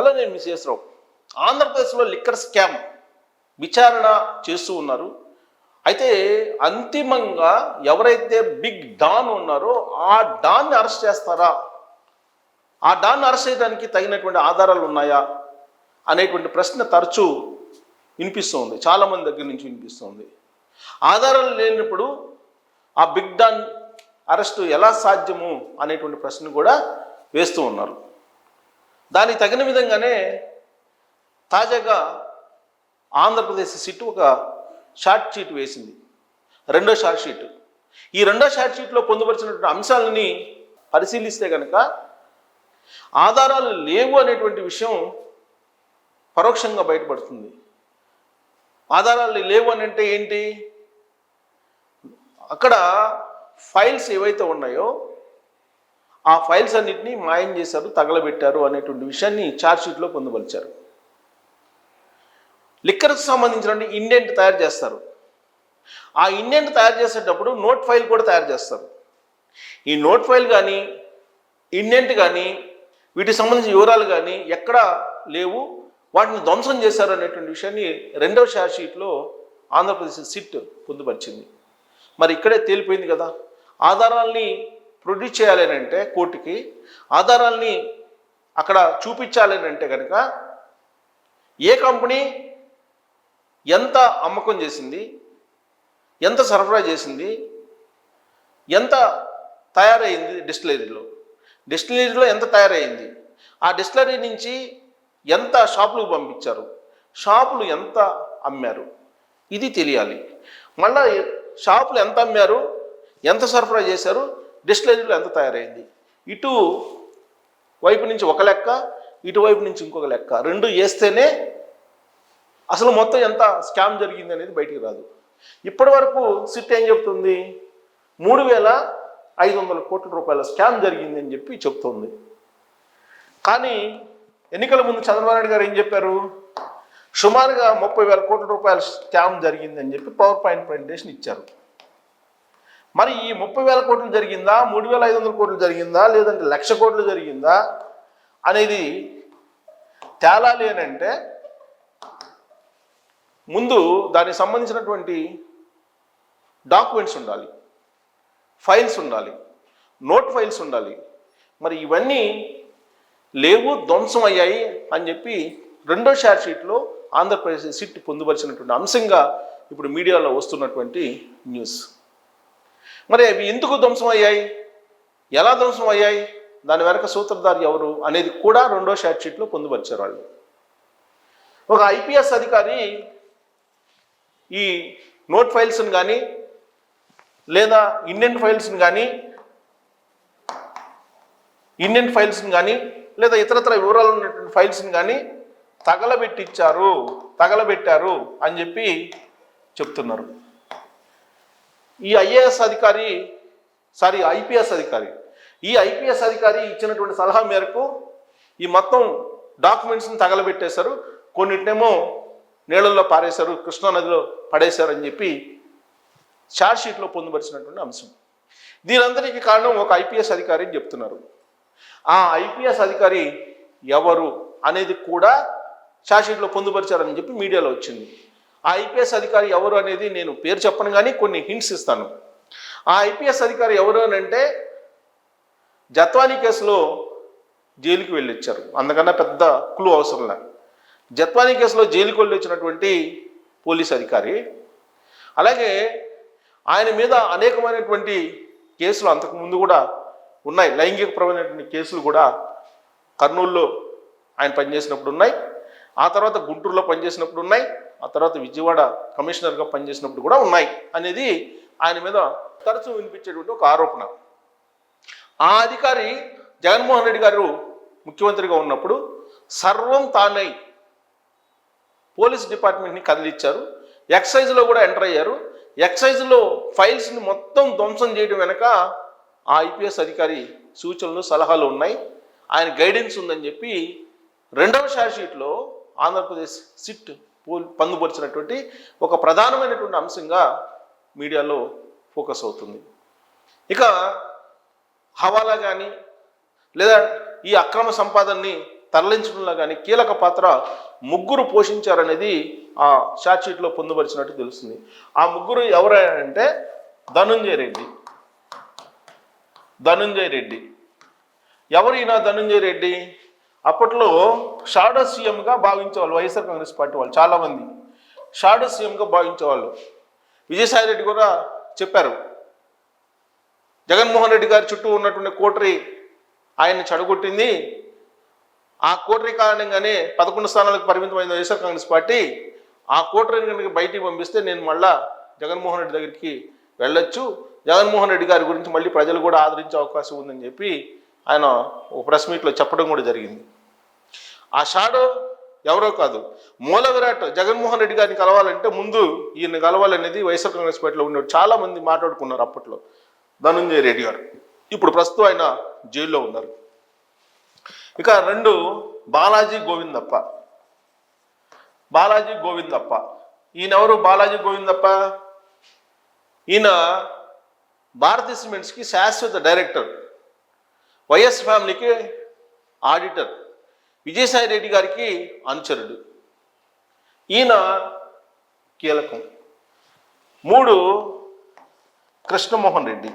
Hello నేను miss రావు ఆంధ్రప్రదేశ్లో liquor scam విచారణ చేస్తూ ఉన్నారు. అయితే అంతిమంగా ఎవరైతే బిగ్ డాన్ ఉన్నారో ఆ డాన్ని అరెస్ట్ చేస్తారా? ఆ డాన్ అరెస్ట్ చేయడానికి తగినటువంటి ఆధారాలు ఉన్నాయా? అనేటువంటి ప్రశ్న తరచూ వినిపిస్తుంది. చాలామంది దగ్గర నుంచి వినిపిస్తుంది. ఆధారాలు లేనప్పుడు ఆ బిగ్ డాన్ అరెస్టు ఎలా సాధ్యము అనేటువంటి ప్రశ్న కూడా వేస్తూ ఉన్నారు. దానికి తగిన విధంగానే తాజాగా ఆంధ్రప్రదేశ్ సిట్ ఒక షార్ట్ షీట్ వేసింది. రెండో షార్ట్ షీట్. ఈ రెండో షార్ట్ షీట్లో పొందుపరిచినటువంటి అంశాలని పరిశీలిస్తే కనుక ఆధారాలు లేవు అనేటువంటి విషయం పరోక్షంగా బయటపడుతుంది. ఆధారాలు లేవు అని అంటే ఏంటి? అక్కడ ఫైల్స్ ఏవైతే ఉన్నాయో ఆ ఫైల్స్ అన్నింటినీ మాయం చేశారు తగలబెట్టారు అనేటువంటి విషయాన్ని ఛార్జ్షీట్లో పొందుపరిచారు. లిక్కర్కి సంబంధించిన ఇండెంట్ తయారు చేస్తారు. ఆ ఇండెంట్ తయారు చేసేటప్పుడు నోట్ ఫైల్ కూడా తయారు చేస్తారు. ఈ నోట్ ఫైల్ కానీ ఇండెంట్ కానీ వీటికి సంబంధించిన వివరాలు కానీ ఎక్కడా లేవు వాటిని ధ్వంసం చేశారు అనేటువంటి విషయాన్ని రెండవ షార్ట్షీట్లో ఆంధ్రప్రదేశ్ సిట్ పొందుపరిచింది. మరి ఇక్కడే తేలిపోయింది కదా? ఆధారాల్ని ప్రొడ్యూస్ చేయాలి అంటే కోర్టుకి ఆధారాల్ని అక్కడ చూపించాలి అంటే కనుక ఏ కంపెనీ ఎంత అమ్మకం చేసింది ఎంత సరఫరా చేసింది ఎంత తయారైంది డిస్టిలరీలో డిస్టిలరీలో ఎంత తయారైంది ఆ డిస్టిలరీ నుంచి ఎంత షాపులకు పంపించారు షాపులు ఎంత అమ్మారు ఇది తెలియాలి. మళ్ళీ షాపులు ఎంత అమ్మారు ఎంత సరఫరా చేశారు డిస్టిలరీలో ఎంత తయారైంది? ఇటు వైపు నుంచి ఒక లెక్క ఇటువైపు నుంచి ఇంకొక లెక్క. రెండు వేస్తేనే అసలు మొత్తం ఎంత స్కామ్ జరిగింది అనేది బయటికి రాదు. ఇప్పటి వరకు సిట్ ఏం చెప్తుంది? మూడు వేల ఐదు వందల కోట్ల రూపాయల స్కామ్ జరిగింది అని చెప్పి చెప్తుంది. కానీ ఎన్నికల ముందు చంద్రబాబు నాయుడు గారు ఏం చెప్పారు? సుమారుగా ముప్పై వేల కోట్ల రూపాయల స్కామ్ జరిగింది అని చెప్పి పవర్ పాయింట్ ప్రజెంటేషన్ ఇచ్చారు. మరి ఈ ముప్పై వేల కోట్లు జరిగిందా? మూడు వేల ఐదు వందల కోట్లు జరిగిందా? లేదంటే లక్ష కోట్లు జరిగిందా? అనేది తేలాలి అని అంటే ముందు దానికి సంబంధించినటువంటి డాక్యుమెంట్స్ ఉండాలి. ఫైల్స్ ఉండాలి. నోట్ ఫైల్స్ ఉండాలి. మరి ఇవన్నీ లేవు ధ్వంసం అయ్యాయి అని చెప్పి రెండో షార్ట్ షీట్లో ఆంధ్రప్రదేశ్ సిట్ పొందుపరిచినటువంటి అంశంగా ఇప్పుడు మీడియాలో వస్తున్నటువంటి న్యూస్. మరి అవి ఎందుకు ధ్వంసం అయ్యాయి ఎలా ధ్వంసం అయ్యాయి దాని వెనక సూత్రధారి ఎవరు అనేది కూడా రెండో షార్ట్ షీట్లో పొందుపరిచారు వాళ్ళు. ఒక ఐపీఎస్ అధికారి ఈ నోట్ ఫైల్స్ని కానీ లేదా ఇండియన్ ఫైల్స్ని కానీ ఇండియన్ ఫైల్స్ని కానీ లేదా ఇతరత్ర వివరాలు ఉన్నటువంటి ఫైల్స్ని కానీ తగలబెట్టించారు తగలబెట్టారు అని చెప్పి చెప్తున్నారు. ఈ ఐఏఎస్ అధికారి సారీ ఐపీఎస్ అధికారి. ఈ ఐపీఎస్ అధికారి ఇచ్చినటువంటి సలహా మేరకు ఈ మొత్తం డాక్యుమెంట్స్ని తగలబెట్టేశారు. కొన్నిటినేమో నీళ్ళల్లో పారేశారు కృష్ణానదిలో పడేశారు అని చెప్పి ఛార్జ్ షీట్లో పొందుపరిచినటువంటి అంశం. దీనందరికీ కారణం ఒక ఐపీఎస్ అధికారి అని చెప్తున్నారు. ఆ ఐపీఎస్ అధికారి ఎవరు అనేది కూడా ఛార్జ్ షీట్లో పొందుపరిచారని చెప్పి మీడియాలో వచ్చింది. ఆ ఐపీఎస్ అధికారి ఎవరు అనేది నేను పేరు చెప్పను కానీ కొన్ని హింట్స్ ఇస్తాను. ఆ ఐపీఎస్ అధికారి ఎవరు అని అంటే జత్వానీ కేసులో జైలుకి వెళ్ళొచ్చారు. అందుకన్నా పెద్ద క్లూ అవసరం లే జత్వానీ కేసులో జైలుకి వెళ్ళి వచ్చినటువంటి పోలీస్ అధికారి అలాగే ఆయన మీద అనేకమైనటువంటి కేసులు అంతకు ముందు కూడా ఉన్నాయి. లైంగికపరమైనటువంటి కేసులు కూడా కర్నూలులో ఆయన పనిచేసినప్పుడు ఉన్నాయి. ఆ తర్వాత గుంటూరులో పనిచేసినప్పుడు ఉన్నాయి ఆ తర్వాత విజయవాడ కమిషనర్గా పనిచేసినప్పుడు కూడా ఉన్నాయి అనేది ఆయన మీద తరచూ వినిపించేటువంటి ఒక ఆరోపణ. ఆ అధికారి జగన్మోహన్ రెడ్డి గారు ముఖ్యమంత్రిగా ఉన్నప్పుడు సర్వం తానై పోలీస్ డిపార్ట్మెంట్ని కదిలిచ్చారు ఎక్సైజ్లో కూడా ఎంటర్ అయ్యారు ఎక్సైజ్లో ఫైల్స్ని మొత్తం ధ్వంసం చేయడం వెనక ఆ ఐపీఎస్ అధికారి సూచనలు సలహాలు ఉన్నాయి. ఆయన గైడెన్స్ ఉందని చెప్పి రెండవ షార్ట్ షీట్లో ఆంధ్రప్రదేశ్ సిట్ పోల్ పొందుపరిచినటువంటి ఒక ప్రధానమైనటువంటి అంశంగా మీడియాలో ఫోకస్ అవుతుంది. ఇక హవాలా కానీ లేదా ఈ అక్రమ సంపాదనని తరలించడంలో కానీ కీలక పాత్ర ముగ్గురు పోషించారనేది ఆ షార్ట్షీట్లో పొందుపరిచినట్టు తెలుస్తుంది. ఆ ముగ్గురు ఎవరంటే ధనుంజయ రెడ్డి. ధనుంజయ రెడ్డి. ఎవరైనా ధనుంజయ రెడ్డి? అప్పట్లో షాడో సీఎంగా భావించేవాళ్ళు వైఎస్ఆర్ కాంగ్రెస్ పార్టీ వాళ్ళు చాలామంది. షాడో సీఎంగా భావించేవాళ్ళు. విజయసాయి రెడ్డి కూడా చెప్పారు. జగన్మోహన్ రెడ్డి గారి చుట్టూ ఉన్నటువంటి కోటరీ ఆయన్ని చెడగొట్టింది. ఆ కోటరీ కారణంగానే పదకొండు స్థానాలకు పరిమితమైన వైఎస్ఆర్ కాంగ్రెస్ పార్టీ. ఆ కోటరీని కనుక బయటికి పంపిస్తే నేను మళ్ళా జగన్మోహన్ రెడ్డి దగ్గరికి వెళ్ళొచ్చు. జగన్మోహన్ రెడ్డి గారి గురించి మళ్ళీ ప్రజలు కూడా ఆదరించే అవకాశం ఉందని చెప్పి ఆయన ఒక ప్రెస్ మీట్లో చెప్పడం కూడా జరిగింది. ఆ షాడో ఎవరో కాదు. మూల విరాట్ జగన్మోహన్ రెడ్డి గారిని కలవాలంటే ముందు ఈయన కలవాలనేది వైఎస్ఆర్ కాంగ్రెస్ పార్టీలో ఉండేవారు చాలా మంది మాట్లాడుకున్నారు అప్పట్లో ధనుంజయ రెడ్డి గారు. ఇప్పుడు ప్రస్తుతం ఆయన జైల్లో ఉన్నారు. ఇక రెండు బాలాజీ గోవిందప్ప. బాలాజీ గోవిందప్ప. ఈయన ఎవరు బాలాజీ గోవిందప్ప. ఈయన భారతీయ సిమెంట్స్కి శాశ్వత డైరెక్టర్. వైఎస్ ఫ్యామిలీకి ఆడిటర్. విజయసాయి రెడ్డి గారికి అనుచరుడు. ఈయన కీలకం. మూడు కృష్ణమోహన్ రెడ్డి.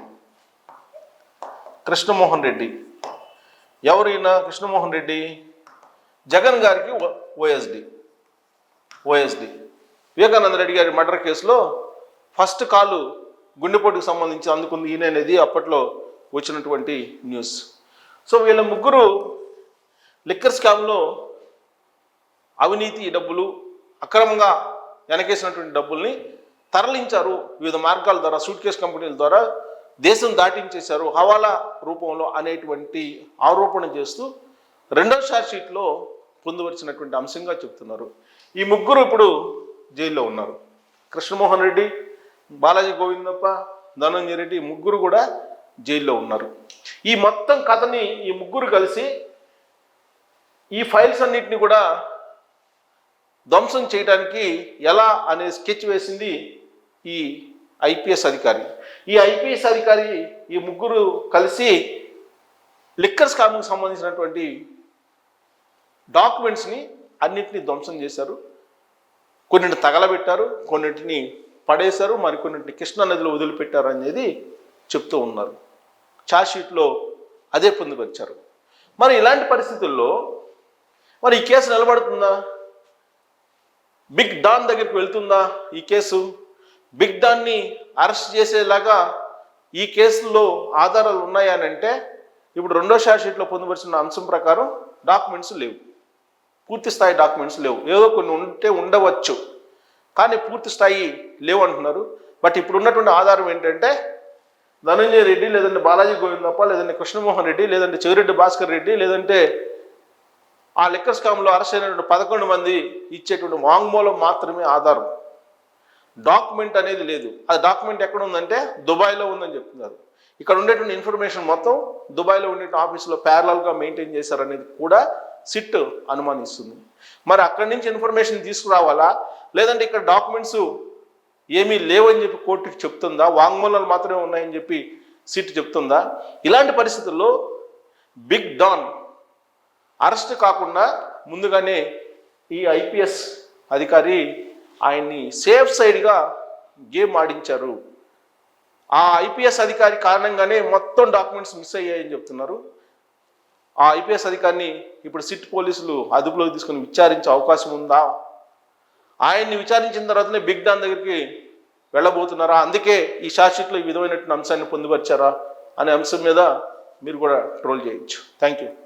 కృష్ణమోహన్ రెడ్డి. ఎవరు ఈయన? కృష్ణమోహన్ రెడ్డి. జగన్ గారికి ఓఎస్డి ఓఎస్డి వివేకానంద రెడ్డి గారి మర్డర్ కేసులో ఫస్ట్ కాలు గుండెపోటుకు సంబంధించి అందుకుంది ఈయన అనేది అప్పట్లో వచ్చినటువంటి న్యూస్. సో వీళ్ళ ముగ్గురు లిక్కర్ స్కామ్లో అవినీతి డబ్బులు అక్రమంగా వెనకేసినటువంటి డబ్బుల్ని తరలించారు వివిధ మార్గాల ద్వారా సూట్ కేస్ కంపెనీల ద్వారా దేశం దాటించేశారు. హవాలా రూపంలో అనేటువంటి ఆరోపణ చేస్తూ రెండో షార్ట్ షీట్లో అంశంగా చెప్తున్నారు. ఈ ముగ్గురు ఇప్పుడు జైల్లో ఉన్నారు. కృష్ణమోహన్ రెడ్డి బాలాజీ గోవిందప్ప ధనంజయ రెడ్డి ముగ్గురు కూడా జైల్లో ఉన్నారు. ఈ మొత్తం కథని ఈ ముగ్గురు కలిసి ఈ ఫైల్స్ అన్నిటిని కూడా ధ్వంసం చేయడానికి ఎలా అనే స్కెచ్ వేసింది ఈ ఐపీఎస్ అధికారి. ఈ ఐపీఎస్ అధికారి ఈ ముగ్గురు కలిసి లిక్కర్ స్కామ్కి సంబంధించినటువంటి డాక్యుమెంట్స్ని అన్నిటిని ధ్వంసం చేశారు. కొన్నింటిని తగలబెట్టారు కొన్నింటిని పడేశారు మరికొన్నింటిని కృష్ణా నదిలో వదిలిపెట్టారు అనేది చెప్తూ ఉన్నారు. చార్జ్షీట్లో అదే పొందుపరిచారు. మరి ఇలాంటి పరిస్థితుల్లో మరి ఈ కేసు నిలబడుతుందా? బిగ్ డాన్ దగ్గరికి వెళ్తుందా ఈ కేసు? బిగ్ డాన్ని అరెస్ట్ చేసేలాగా ఈ కేసులో ఆధారాలు ఉన్నాయనంటే అంటే ఇప్పుడు రెండో షార్ట్ షీట్లో పొందుపరిచిన అంశం ప్రకారం డాక్యుమెంట్స్ లేవు. పూర్తి స్థాయి డాక్యుమెంట్స్ లేవు. ఏదో కొన్ని ఉంటే ఉండవచ్చు. కానీ పూర్తి స్థాయి లేవు అంటున్నారు. బట్ ఇప్పుడు ఉన్నటువంటి ఆధారం ఏంటంటే ధనంజయ రెడ్డి లేదంటే బాలాజీ గోవిందప్ప లేదంటే కృష్ణమోహన్ రెడ్డి లేదంటే చెవిరెడ్డి భాస్కర్ రెడ్డి లేదంటే ఆ లిక్కర్ స్కామ్లో అరెస్ట్ అయినటువంటి పదకొండు మంది ఇచ్చేటువంటి వాంగ్మూలం మాత్రమే ఆధారం. డాక్యుమెంట్ అనేది లేదు. ఆ డాక్యుమెంట్ ఎక్కడ ఉందంటే దుబాయ్లో ఉందని చెప్తున్నారు. ఇక్కడ ఉండేటువంటి ఇన్ఫర్మేషన్ మొత్తం దుబాయ్లో ఉండే ఆఫీసులో ప్యారలల్గా మెయింటైన్ చేశారనేది కూడా సిట్ అనుమానిస్తుంది. మరి అక్కడి నుంచి ఇన్ఫర్మేషన్ తీసుకురావాలా? లేదంటే ఇక్కడ డాక్యుమెంట్స్ ఏమీ లేవని చెప్పి కోర్టుకి చెప్తుందా? వాంగ్మూలాలు మాత్రమే ఉన్నాయని చెప్పి సిట్ చెప్తుందా? ఇలాంటి పరిస్థితుల్లో బిగ్ డాన్ అరెస్ట్ కాకుండా ముందుగానే ఈ ఐపీఎస్ అధికారి ఆయన్ని సేఫ్ సైడ్గా గేమ్ ఆడించారు. ఆ ఐపీఎస్ అధికారి కారణంగానే మొత్తం డాక్యుమెంట్స్ మిస్ అయ్యాయని చెప్తున్నారు. ఆ ఐపీఎస్ అధికారిని ఇప్పుడు సిట్ పోలీసులు అదుపులోకి తీసుకుని విచారించే అవకాశం ఉందా? ఆయన్ని విచారించిన తర్వాతనే బిగ్ డాన్ దగ్గరికి వెళ్ళబోతున్నారా? అందుకే ఈ షార్ట్షీట్లో ఈ విధమైనటువంటి అంశాన్ని పొందుపరిచారా? అనే అంశం మీద మీరు కూడా ట్రోల్ చేయొచ్చు. Thank you